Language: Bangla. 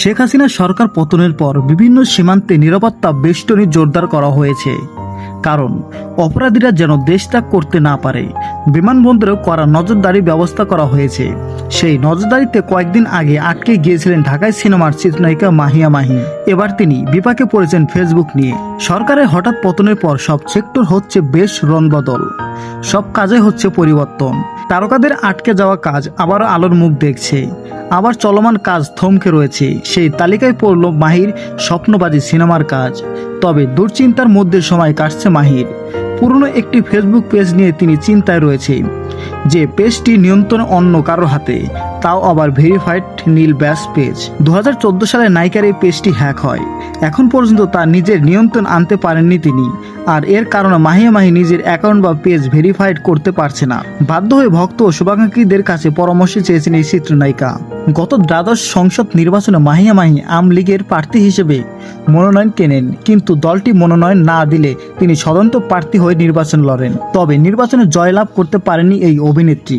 শেখ হাসিনা সরকার পতনের পর বিভিন্ন সীমান্তে নিরাপত্তা বেষ্টনী জোরদার করা হয়েছে। কারণ অপরাধীরা যেন দেশ ত্যাগ করতে না পারে। বিমানবন্দরেও করা নজরদারি ব্যবস্থা করা হয়েছে। সেই নজরদারিতে কয়েকদিন আগে আটকে গিয়েছিলেন ঢাকায় সিনেমার চিত্রনায়িকা মাহিয়া মাহি। এবার তিনি বিপাকে পড়েছেন ফেসবুক নিয়ে। সরকারের হঠাৎ পতনের পর সব সেক্টর হচ্ছে বেশ রনবদল সব কাজে হচ্ছে পরিবর্তন। তারকাদের আটকে যাওয়া কাজ আবারও আলোর মুখ দেখছে। আবার চলমান কাজ থমকে রয়েছে। সেই তালিকায় পড়ল মাহির স্বপ্নবাজি সিনেমার কাজ। তবে দুশ্চিন্তার মধ্যে সময় কাটছে মাহির। পুরনো একটি ফেসবুক পেজ নিয়ে তিনি চিন্তায় রয়েছে যে পেজটি নিয়ন্ত্রণ অন্য কারও হাতে। তাও আবার ভেরিফাইড নীল ব্যাস পেজ দু হাজার চোদ্দ সালে নাইকার এই পেজটি হ্যাক হয়। এখন পর্যন্ত তার নিজের নিয়ন্ত্রণ আনতে পারেননি তিনি। আর এর কারণে মাহিয়া মাহি নিজের অ্যাকাউন্ট বা পেজ ভেরিফাইড করতে পারছে না। বাধ্য হয়ে ভক্ত ও শুভাকাঙ্ক্ষীদের কাছে পরামর্শ চেয়েছেন এই চিত্রনায়িকা। গত দ্বাদশ সংসদ নির্বাচনে মাহিয়া মাহি আম লীগের প্রার্থী হিসেবে মনোনয়ন কেনেন, কিন্তু দলটি মনোনয়ন না দিলে তিনি স্বতন্ত্র প্রার্থী হয়ে নির্বাচন লড়েন। তবে নির্বাচনে জয়লাভ করতে পারেননি এই অভিনেত্রী।